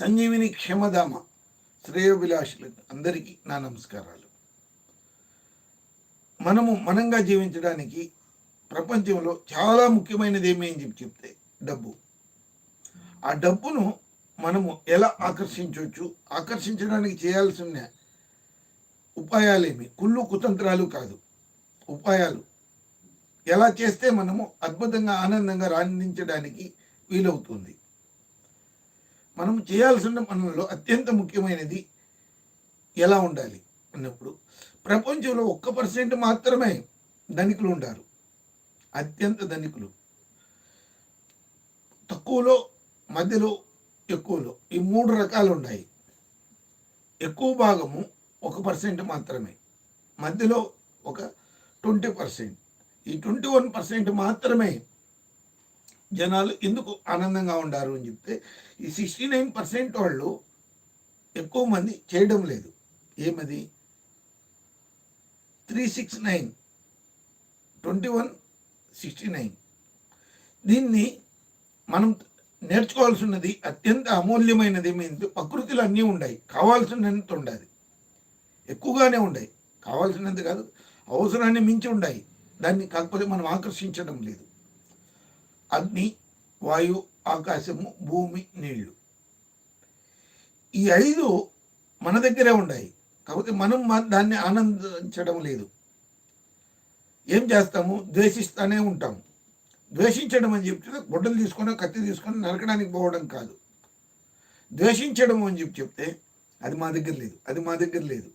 సంజీవిని క్షమధామ శ్రేయోభిలాషులకు అందరికీ నా నమస్కారాలు. మనము మనంగా జీవించడానికి ప్రపంచంలో చాలా ముఖ్యమైనది ఏమి అని చెప్పి చెప్తే డబ్బు. ఆ డబ్బును మనము ఎలా ఆకర్షించవచ్చు? ఆకర్షించడానికి చేయాల్సిన ఉపాయాలేమి? కుళ్ళు కుతంత్రాలు కాదు. ఉపాయాలు. ఎలా చేస్తే మనము అద్భుతంగా ఆనందంగా రాణించడానికి వీలవుతుంది? మనం చేయాల్సిన పనుల్లో అత్యంత ముఖ్యమైనది ఎలా ఉండాలి అన్నప్పుడు ప్రపంచంలో ఒక్క పర్సెంట్ మాత్రమే ధనికులు ఉంటారు. అత్యంత ధనికులు. తక్కువలో మధ్యలో ఎక్కువలో ఈ మూడు రకాలు ఉన్నాయి ఎక్కువ భాగము ఒక పర్సెంట్ మాత్రమే. మధ్యలో ఒక ట్వంటీ పర్సెంట్. ఈ ట్వంటీ వన్ పర్సెంట్ మాత్రమే జనాలు ఎందుకు ఆనందంగా ఉండారు అని చెప్తే ఈ సిక్స్టీ నైన్ పర్సెంట్ వాళ్ళు ఎక్కువ మంది చేయడం లేదు. ఏమది? Three six nine twenty one sixty nine. దీన్ని మనం నేర్చుకోవాల్సినది అత్యంత అమూల్యమైనది ఏమైంది ప్రకృతిలో అన్నీ ఉన్నాయి కావాల్సినంత ఉండాలి ఎక్కువగానే ఉన్నాయి కావాల్సినంత కాదు అవసరాన్ని మించి ఉన్నాయి దాన్ని కాకపోతే మనం ఆకర్షించడం లేదు. అగ్ని వాయు ఆకాశము భూమి నీళ్ళు. ఈ ఐదు మన దగ్గరే ఉన్నాయి కాకపోతే మనం మా- దాన్ని ఆనందించడం లేదు. ఏం చేస్తాము? ద్వేషిస్తానే ఉంటాము ద్వేషించడం అని చెప్తే గుడ్డలు తీసుకొని కత్తి తీసుకొని నరకడానికి పోవడం కాదు. ద్వేషించడం అని చెప్పి చెప్తే అది మా దగ్గర లేదు. అది మా దగ్గర లేదు.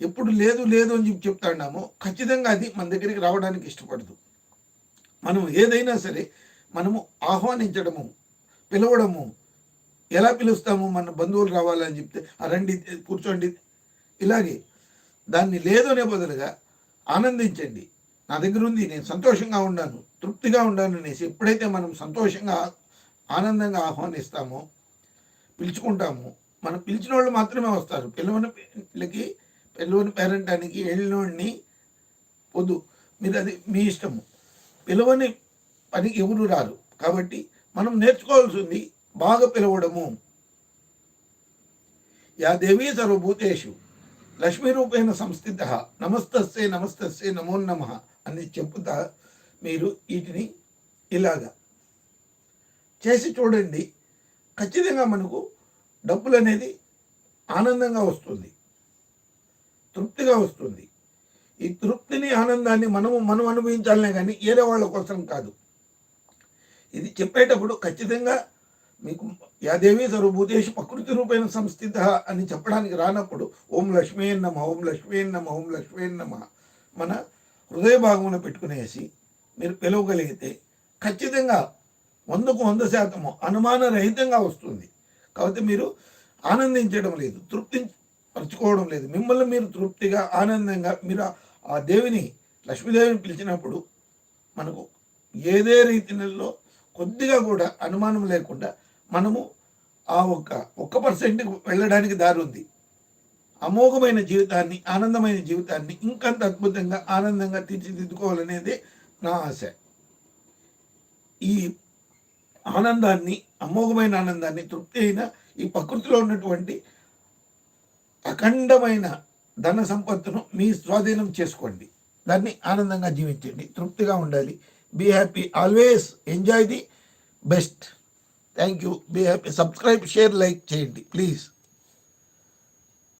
ఎప్పుడు లేదు లేదు అని చెప్పి చెప్తాడామో ఖచ్చితంగా అది మన దగ్గరికి రావడానికి ఇష్టపడదు. మనం ఏదైనా సరే మనము ఆహ్వానించడము పిలవడము. ఎలా పిలుస్తాము? మన బంధువులు రావాలని చెప్తే రండి కూర్చోండి. ఇలాగే దాన్ని లేదనే బదులుగా ఆనందించండి. నా దగ్గర ఉంది నేను సంతోషంగా ఉన్నాను తృప్తిగా ఉన్నాను అనేసి ఎప్పుడైతే మనం సంతోషంగా ఆనందంగా ఆహ్వానిస్తామో పిలుచుకుంటాము మనం పిలిచిన వాళ్ళు మాత్రమే వస్తారు. పిల్లవని పిల్లకి పిల్లవని పేరంటానికి వెళ్ళినోడిని వద్దు. మీరు అది మీ ఇష్టము. పిలవని పని ఎవరు రారు. కాబట్టి మనం నేర్చుకోవాల్సింది బాగా పిలవడము. యా దేవీ సర్వభూతేషు లక్ష్మీ రూపేణ సంస్థిత నమస్తస్సే నమస్తస్సే నమో నమ అని చెప్పుతా మీరు వీటిని ఇలాగా. చేసి చూడండి ఖచ్చితంగా మనకు డబ్బులు అనేది ఆనందంగా వస్తుంది. తృప్తిగా వస్తుంది. ఈ తృప్తిని ఆనందాన్ని మనము మనం అనుభవించాలనే కానీ వేరే వాళ్ళ కోసం కాదు. ఇది చెప్పేటప్పుడు ఖచ్చితంగా మీకు యాదేవి సర్వభూతేషు ప్రకృతి రూపేణ సంస్థిత అని చెప్పడానికి రానప్పుడు ఓం లక్ష్మీ నమ ఓం లక్ష్మీ నమ ఓం లక్ష్మీ నమ మన హృదయ భాగమున పెట్టుకునేసి మీరు పిలవగలిగితే ఖచ్చితంగా వందకు వంద శాతము అనుమానరహితంగా వస్తుంది. కాబట్టి మీరు ఆనందించడం లేదు తృప్తి పరచుకోవడం లేదు. మిమ్మల్ని మీరు తృప్తిగా ఆనందంగా మీరు ఆ- ఆ దేవిని లక్ష్మీదేవిని పిలిచినప్పుడు మనకు ఏదే రీతిలో కొద్దిగా కూడా అనుమానం లేకుండా మనము ఆ ఒక్క ఒక్క పర్సెంట్కి వెళ్ళడానికి దారి ఉంది. అమోఘమైన జీవితాన్ని ఆనందమైన జీవితాన్ని ఇంకంత అద్భుతంగా ఆనందంగా తీర్చిదిద్దుకోవాలనేదే నా ఆశ. ఈ ఆనందాన్ని అమోఘమైన ఆనందాన్ని తృప్తి అయిన ఈ ప్రకృతిలో ఉన్నటువంటి అఖండమైన ధన సంపత్తును మీ స్వాధీనం చేసుకోండి. దాన్ని ఆనందంగా జీవించండి. తృప్తిగా ఉండాలి. be happy always enjoy the best thank you be happy subscribe share like చేయండి ప్లీజ్